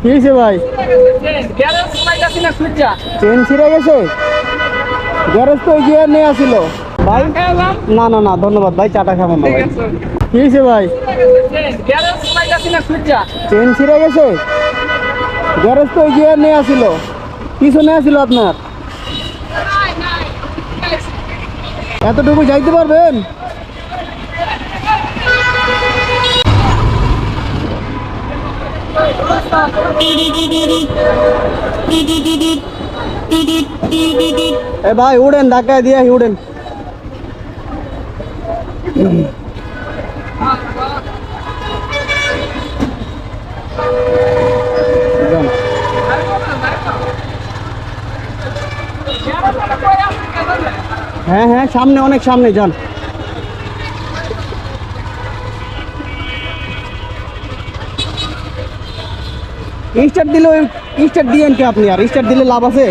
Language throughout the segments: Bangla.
কি হয়েছে ভাই? চেন ছিঁড়ে গেছে? গ্যারেজ তো গিয়ে নিয়ে আসিল। ভাই না না না ধন্যবাদ ভাই চাটা খাব না ভাই। কি হয়েছে ভাই? চেন ছিঁড়ে গেছে? গ্যারেজ তো গিয়ে নিয়ে আসিল। পিছনে আসিল আপনার? এতটুকু যাইতে পারবেন? এ ভাই উড়েন ধাক্কায় দিয়ে উড়েন যান। হ্যাঁ হ্যাঁ সামনে অনেক সামনে যান স্টার্ট দিলে স্টার্ট দিয়েন কি আপনি আর? স্টার্ট দিলে লাভ আছে।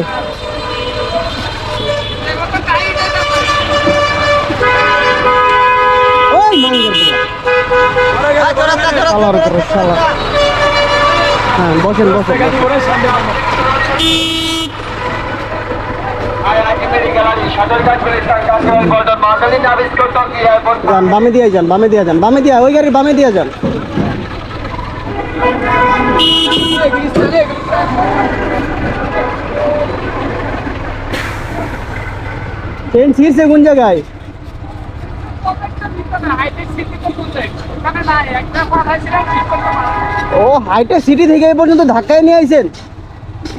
হ্যাঁ বসেন বসেন বসেন। যান, বামে দিয়ে যান, বামে দিয়ে যান, বামে দিয়ে ওই গাড়ি বামে দিয়ে যান। ট্রেন ছিঁড়ছে কোন জায়গায়? ও, হাইটে সিটি থেকে এই পর্যন্ত ধাক্কায় নিয়ে আইছেন।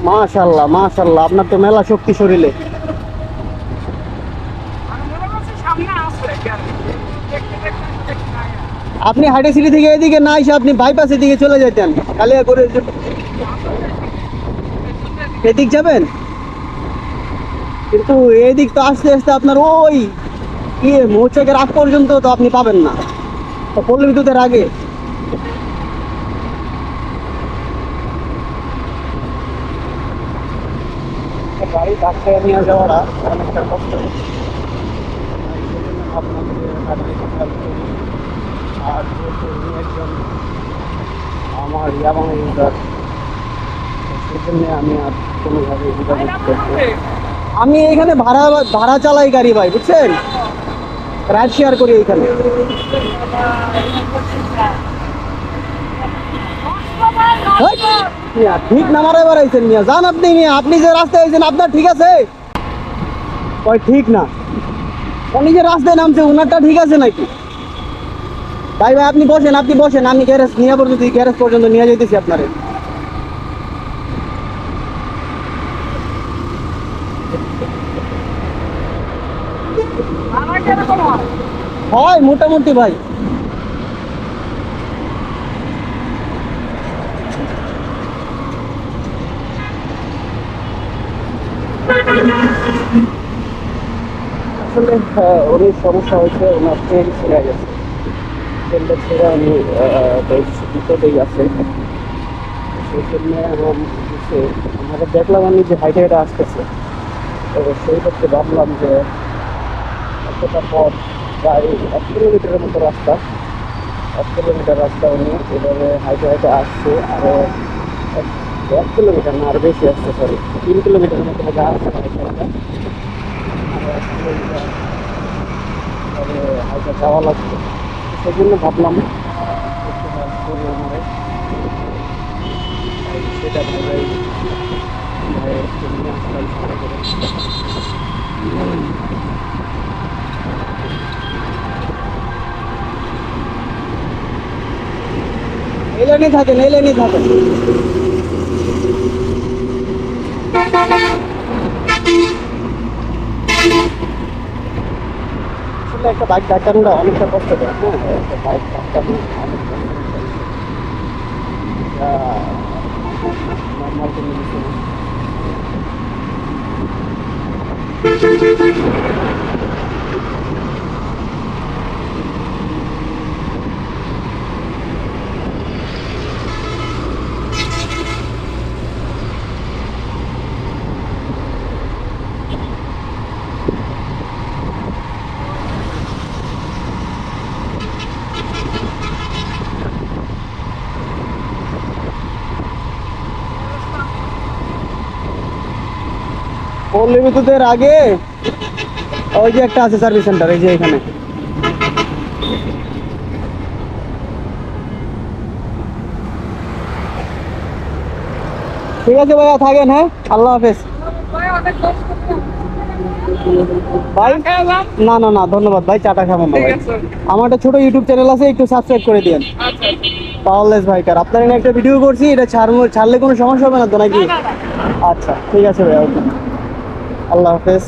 মাশাল্লাহ মাশাল্লাহ, আপনার তো মেলা শক্তি শরীরে। আপনি হাইটে সিটি থেকে এদিকে না এসে আপনি বাইপাসের দিকে চলে যেতেন কালিয়া করে এদিক যাবেন? কিন্তু এদিক তো আস্তে আস্তে আপনার ওই ইয়ে মৌচাকের আগ পর্যন্ত তো আপনি পাবেন না। তো পল্লী বিদ্যুতের আগে। যাওয়াটা অনেকটা কষ্ট। একজন আমার ইয়াবাং ইউজার। সেই জন্য আমি আর কোনোভাবে আমি এখানে ভাড়া ভাড়া চালাই গাড়ি ভাই, বুঝছেন? রাইড শেয়ার করি এখানে। ঠিক নামারে বাড়াইছেন, মিয়া। যান আপনি, মিয়া। আপনি যে রাস্তায় আইছেন, আপনার ঠিক আছে? ওই ঠিক না। উনি যে রাস্তায় নামছে ওনারটা ঠিক আছে নাকি? ভাই ভাই আপনি বসেন আপনি বসেন আমি গ্যারেজ নিয়ে পর্যন্ত গ্যারেজ পর্যন্ত নিয়ে যেতেছি আপনারে। হয় মোটামুটি ভাই। আসলে আহ, অনেক সমস্যা হয়েছে ওনার ট্রেন ছেড়ে গেছে। ছেড়ে আমি বিপদেই আছে। সেই জন্য আমার দেখলাম আমি যে হাইটে হেঁটে আসতেছে। তো সেই ক্ষেত্রে ভাবলাম যে এতটা পথ, প্রায় এক কিলোমিটারের মতো রাস্তা। এক কিলোমিটার রাস্তা উনি এভাবে হাইটে হাইটে আসছে আরও এক- কিলোমিটার না আরও বেশি আসছে সরি তিন কিলোমিটারের মতো বোধ আসছে হাইটে হাইটে হাইটে যাওয়া লাগবে। সেই জন্য ভাবলাম একটু help করি আমারে। তাই সেটা লাইনে থাকেন থাকেন একটা বাইক ডাকানোটা অনেকটা কষ্ট দেয় হ্যাঁ একটা বাইক ডাকানো অনেক কষ্ট নর্মাল পল্লী বিদ্যুতের আগে ওই যে একটা আছে সার্ভিস সেন্টার এই যে এখানে। ঠিক আছে ভাইয়া থাকেন হ্যাঁ? আল্লাহ হাফেজ। ভাই? না না না ধন্যবাদ। ভাই চাটা খাবেন না ভাই। আমার একটা ছোট ইউটিউব চ্যানেল আছে একটু সাবস্ক্রাইব করে দিন পাওয়ারলেস ভাইকার আপনার একটা ভিডিও করছি এটা ছাড়লে কোনো সমস্যা হবে না তো নাকি? আচ্ছা ঠিক আছে ভাইয়া ওকে। আল্লাহ হাফেজ